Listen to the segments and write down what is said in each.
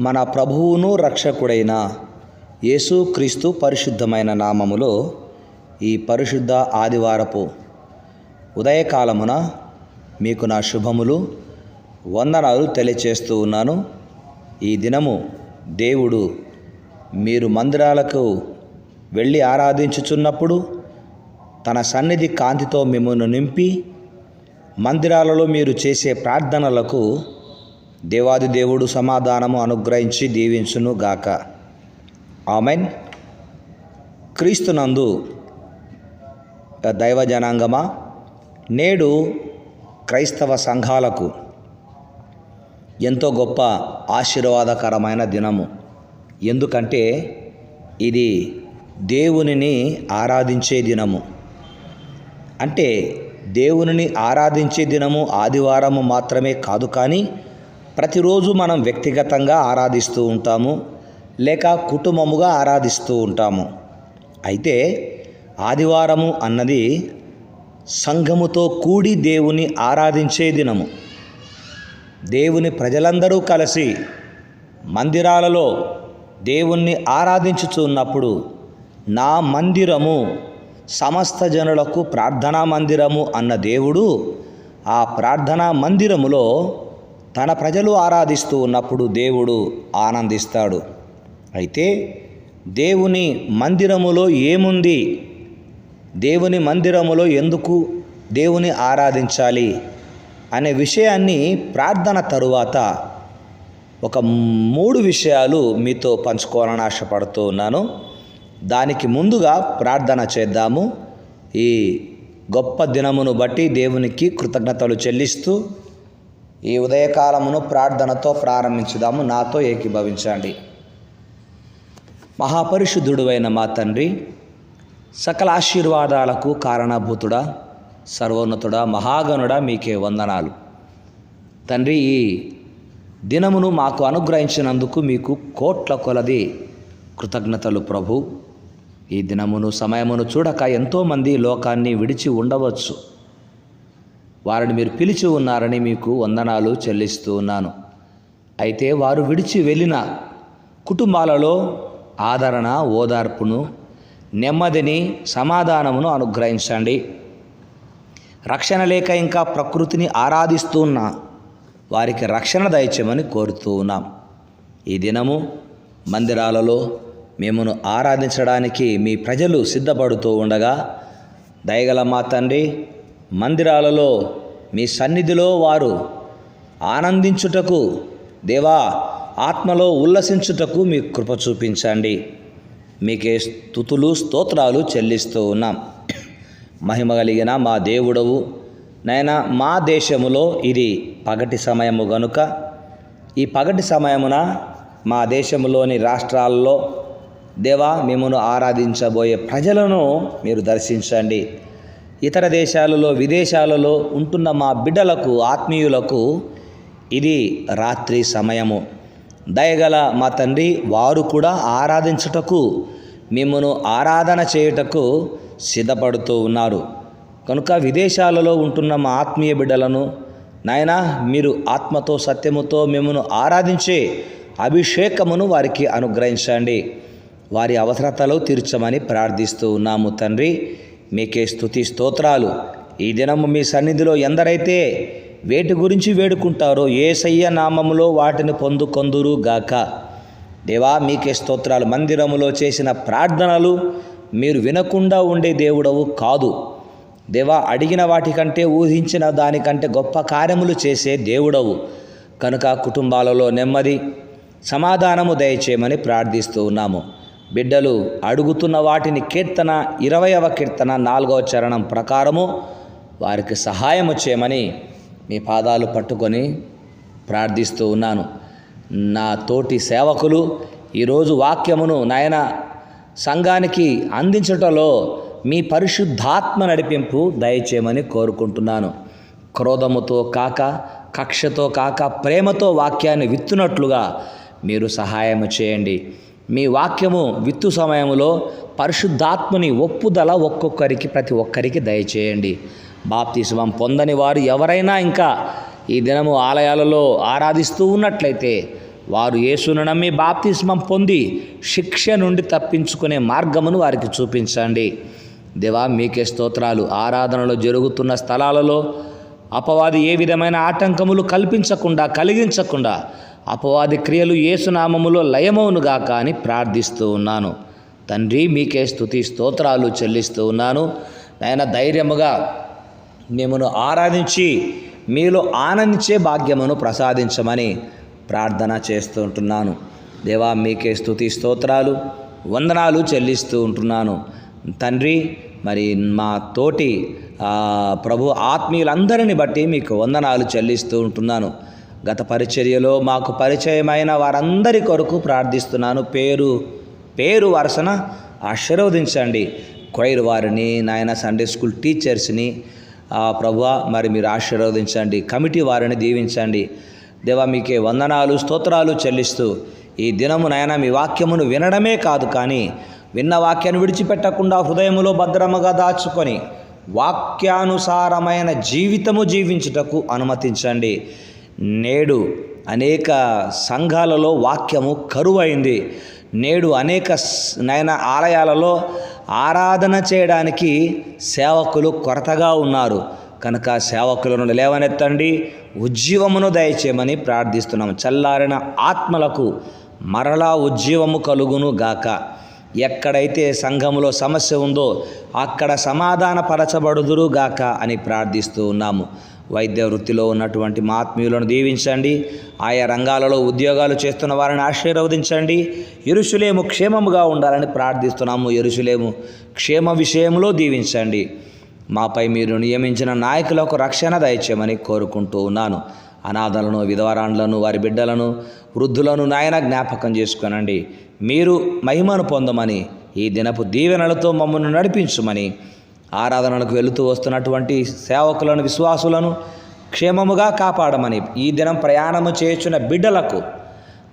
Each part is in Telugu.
మన ప్రభువును రక్షకుడైన యేసుక్రీస్తు పరిశుద్ధమైన నామములో ఈ పరిశుద్ధ ఆదివారపు ఉదయకాలమున మీకు నా శుభములు వందనాలు తెలియచేస్తూ ఉన్నాను. ఈ దినము దేవుడు మీరు మందిరాలకు వెళ్ళి ఆరాధించుచున్నప్పుడు తన సన్నిధి కాంతితో మిమ్మల్ని నింపి మందిరాలలో మీరు చేసే ప్రార్థనలకు దేవాది దేవుడు సమాధానము అనుగ్రహించి దీవించును గాక. ఆమెన్. క్రీస్తునందు దైవ జనాంగమా? నేడు క్రైస్తవ సంఘాలకు ఎంతో గొప్ప ఆశీర్వాదకరమైన దినము. ఎందుకంటే ఇది దేవునిని ఆరాధించే దినము. అంటే దేవునిని ఆరాధించే దినము ఆదివారము మాత్రమే కాదు కానీ ప్రతిరోజు మనం వ్యక్తిగతంగా ఆరాధిస్తూ ఉంటాము లేక కుటుంబముగా ఆరాధిస్తూ ఉంటాము. అయితే ఆదివారము అన్నది సంఘముతో కూడి దేవుని ఆరాధించే దినము. దేవుని ప్రజలందరూ కలిసి మందిరాలలో దేవుణ్ణి ఆరాధించుచున్నప్పుడు నా మందిరము సమస్త జనులకు ప్రార్థనా మందిరము అన్న దేవుడు ఆ ప్రార్థనా మందిరములో తన ప్రజలు ఆరాధిస్తూ ఉన్నప్పుడు దేవుడు ఆనందిస్తాడు. అయితే దేవుని మందిరములో ఏముంది? దేవుని మందిరములో ఎందుకు దేవుని ఆరాధించాలి? అనే విషయాన్ని ప్రార్థన తరువాత ఒక మూడు విషయాలు మీతో పంచుకోవాలని ఆశపడుతూ ఉన్నాను. దానికి ముందుగా ప్రార్థన చేద్దాము. ఈ గొప్ప దినమును బట్టి దేవునికి కృతజ్ఞతలు చెల్లిస్తూ ఈ ఉదయకాలమును ప్రార్థనతో ప్రారంభించుదాము. నాతో ఏకీభవించండి. మహాపరిశుద్ధుడువైన మా తండ్రి సకల ఆశీర్వాదాలకు కారణభూతుడా సర్వోన్నతుడా మహాగణుడా మీకే వందనాలు. తండ్రి ఈ దినమును మాకు అనుగ్రహించినందుకు మీకు కోట్ల కొలది కృతజ్ఞతలు ప్రభు. ఈ దినమును సమయమును చూడక ఎంతోమంది లోకాన్ని విడిచి ఉండవచ్చు. వారిని మీరు పిలిచి ఉన్నారని మీకు వందనాలు చెల్లిస్తూ ఉన్నాను. అయితే వారు విడిచి వెళ్ళిన కుటుంబాలలో ఆదరణ ఓదార్పును నెమ్మదిని సమాధానమును అనుగ్రహించండి. రక్షణ లేక ఇంకా ప్రకృతిని ఆరాధిస్తూ ఉన్న వారికి రక్షణ దయచేయమని కోరుతూ ఉన్నాం. ఈ దినము మందిరాలలో మేమును ఆరాధించడానికి మీ ప్రజలు సిద్ధపడుతూ ఉండగా దయగల మా తండ్రి మందిరాలలో మీ సన్నిధిలో వారు ఆనందించుటకు దేవా ఆత్మలో ఉల్లసించుటకు మీ కృప చూపించండి. మీకే స్థుతులు స్తోత్రాలు చెల్లిస్తూ ఉన్నాం. మహిమ కలిగిన మా దేవుడవు నైనా మా దేశములో ఇది పగటి సమయము గనుక. ఈ పగటి సమయమున మా దేశంలోని రాష్ట్రాల్లో దేవా మిమ్మను ఆరాధించబోయే ప్రజలను మీరు దర్శించండి. ఇతర దేశాలలో విదేశాలలో ఉంటున్న మా బిడ్డలకు ఆత్మీయులకు ఇది రాత్రి సమయము. దయగల మా తండ్రి వారు కూడా ఆరాధించుటకు మిమ్మను ఆరాధన చేయుటకు సిద్ధపడుతూ ఉన్నారు. కనుక విదేశాలలో ఉంటున్న మా ఆత్మీయ బిడ్డలను నాయన మీరు ఆత్మతో సత్యముతో మిమ్మను ఆరాధించే అభిషేకమును వారికి అనుగ్రహించండి. వారి అవసరతలు తీర్చమని ప్రార్థిస్తూ ఉన్నాము తండ్రి. మీకే స్థుతి స్తోత్రాలు. ఈ దినము మీ సన్నిధిలో ఎందరైతే వేటి గురించి వేడుకుంటారో ఏసయ్య నామములో వాటిని పొందుకొందురు గాక. దేవా మీకే స్తోత్రాలు. మందిరములో చేసిన ప్రార్థనలు మీరు వినకుండా ఉండే దేవుడవు కాదు. దేవా అడిగిన వాటికంటే ఊహించిన దానికంటే గొప్ప కార్యములు చేసే దేవుడవు. కనుక కుటుంబాలలో నెమ్మది సమాధానము దయచేయమని ప్రార్థిస్తూ ఉన్నాము. బిడ్డలు అడుగుతున్న వాటిని కీర్తన ఇరవయవ కీర్తన నాలుగవ చరణం ప్రకారము వారికి సహాయము చేయమని మీ పాదాలు పట్టుకొని ప్రార్థిస్తూ ఉన్నాను. నా తోటి సేవకులు ఈరోజు వాక్యమును నాయన సంఘానికి అందించటంలో మీ పరిశుద్ధాత్మ నడిపింపు దయచేయమని కోరుకుంటున్నాను. క్రోధముతో కాక కక్షతో కాక ప్రేమతో వాక్యాన్ని విత్తునట్లుగా మీరు సహాయం చేయండి. మీ వాక్యము విత్తు సమయంలో పరిశుద్ధాత్మని ఒప్పుదల ఒక్కొక్కరికి ప్రతి ఒక్కరికి దయచేయండి. బాప్తిస్వం పొందని వారు ఎవరైనా ఇంకా ఈ దినము ఆలయాలలో ఆరాధిస్తూ ఉన్నట్లయితే వారు యేసును నమ్మి బాప్తిస్మం పొంది శిక్ష నుండి తప్పించుకునే మార్గమును వారికి చూపించండి. దేవా మీకే స్తోత్రాలు. ఆరాధనలో జరుగుతున్న స్థలాలలో అపవాది ఏ విధమైన ఆటంకములు కల్పించకుండా కలిగించకుండా అపవాది క్రియలు ఏసునామములో లయమవునుగాక అని ప్రార్థిస్తూ ఉన్నాను. తండ్రి మీకే స్తుతి స్తోత్రాలు చెల్లిస్తూ ఉన్నాను. నాయన ధైర్యముగా మిమ్మను ఆరాధించి మీలో ఆనందించే భాగ్యమును ప్రసాదించమని ప్రార్థన చేస్తూ ఉంటున్నాను. దేవా మీకే స్తుతి స్తోత్రాలు వందనాలు చెల్లిస్తూ ఉంటున్నాను. తండ్రి మరి మా తోటి ప్రభు ఆత్మీయులందరిని బట్టి మీకు వందనాలు చెల్లిస్తూ ఉంటున్నాను. గత పరిచర్యలో మాకు పరిచయమైన వారందరి కొరకు ప్రార్థిస్తున్నాను. పేరు పేరు వరుసన ఆశీర్వదించండి. క్వైర్ వారిని నాయన సండే స్కూల్ టీచర్స్ని ఆ ప్రభు మరి మీరు ఆశీర్వదించండి. కమిటీ వారిని దీవించండి. దేవా మీకే వందనాలు స్తోత్రాలు చెల్లిస్తూ ఈ దినము నాయన మీ వాక్యమును వినడమే కాదు కానీ విన్న వాక్యాన్ని విడిచిపెట్టకుండా హృదయములో భద్రముగా దాచుకొని వాక్యానుసారమైన జీవితము జీవించుటకు అనుమతించండి. నేడు అనేక సంఘాలలో వాక్యము కరువైంది. నేడు అనేక నయన ఆలయాలలో ఆరాధన చేయడానికి సేవకులు కొరతగా ఉన్నారు. కనుక సేవకులను లేవనెత్తండి. ఉజ్జీవమును దయచేయమని ప్రార్థిస్తున్నాము. చల్లారిన ఆత్మలకు మరలా ఉజ్జీవము కలుగును గాక. ఎక్కడైతే సంఘములో సమస్య ఉందో అక్కడ సమాధానపరచబడుదురు గాక అని ప్రార్థిస్తూ ఉన్నాము. వైద్య వృత్తిలో ఉన్నటువంటి మా ఆత్మీయులను దీవించండి. ఆయా రంగాలలో ఉద్యోగాలు చేస్తున్న వారిని ఆశీర్వదించండి. ఎరుషులేము క్షేమముగా ఉండాలని ప్రార్థిస్తున్నాము. ఎరుషులేము క్షేమ విషయంలో దీవించండి. మాపై మీరు నియమించిన నాయకులకు రక్షణ దయచేయమని కోరుకుంటూ ఉన్నాను. అనాథలను విధవరాండ్లను వారి బిడ్డలను వృద్ధులను నాయన జ్ఞాపకం చేసుకొనండి. మీరు మహిమను పొందమని ఈ దినపు దీవెనలతో మమ్మల్ని నడిపించుమని ఆరాధనలకు వెళుతూ వస్తున్నటువంటి సేవకులను విశ్వాసులను క్షేమముగా కాపాడమని ఈ దినం ప్రయాణము చేయుచున్న బిడ్డలకు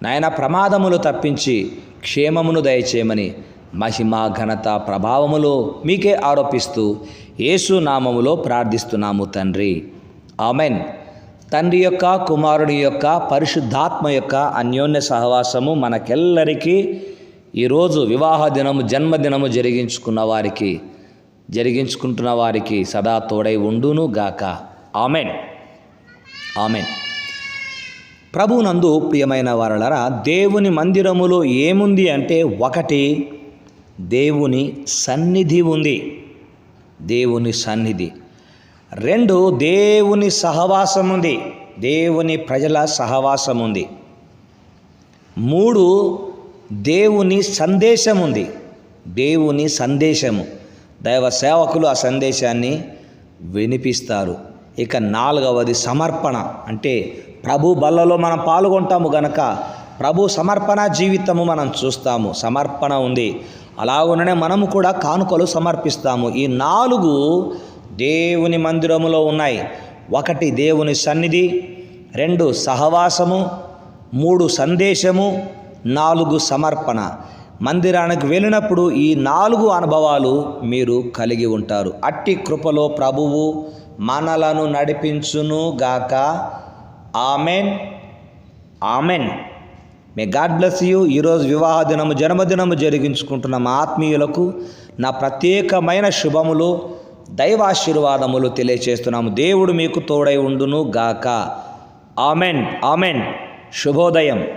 నాయన ప్రమాదములు తప్పించి క్షేమమును దయచేయమని మహిమ ఘనత ప్రభావములు మీకే ఆరోపిస్తూ యేసు నామములో ప్రార్థిస్తున్నాము తండ్రి. ఆమెన్. తండ్రి యొక్క కుమారుడి యొక్క పరిశుద్ధాత్మ యొక్క అన్యోన్య సహవాసము మనకెల్లరికీ ఈరోజు వివాహ దినము జన్మదినము జరిగించుకున్న వారికి జరిగించుకుంటున్న వారికి సదా తోడై ఉండును గాక. ఆమెన్. ఆమెన్. ప్రభునందు ప్రియమైన వారలరా దేవుని మందిరములో ఏముంది అంటే ఒకటి దేవుని సన్నిధి ఉంది. దేవుని సన్నిధి. రెండు దేవుని సహవాసం ఉంది. దేవుని ప్రజల సహవాసం ఉంది. మూడు దేవుని సందేశం ఉంది. దేవుని సందేశము. దైవ సేవకులు ఆ సందేశాన్ని వినిపిస్తారు. ఇక నాలుగవది సమర్పణ. అంటే ప్రభు బల్లలో మనం పాల్గొంటాము గనక ప్రభు సమర్పణ జీవితము మనం చూస్తాము. సమర్పణ ఉంది. అలాగుననే మనము కూడా కానుకలు సమర్పిస్తాము. ఈ నాలుగు దేవుని మందిరములో ఉన్నాయి. ఒకటి దేవుని సన్నిధి రెండు సహవాసము మూడు సందేశము నాలుగు సమర్పణ. మందిరానికి వెళ్ళినప్పుడు ఈ నాలుగు అనుభవాలు మీరు కలిగి ఉంటారు. అట్టి కృపలో ప్రభువు మనలను నడిపించును గాక. Amen. Amen. May God bless you. ఈరోజు వివాహ దినము జన్మదినము జరిగించుకుంటున్న మా ఆత్మీయులకు నా ప్రత్యేకమైన శుభములు దైవాశీర్వాదములు తెలియచేస్తున్నాము. దేవుడు మీకు తోడై ఉండును గాక. ఆమెన్. ఆమెన్. శుభోదయం.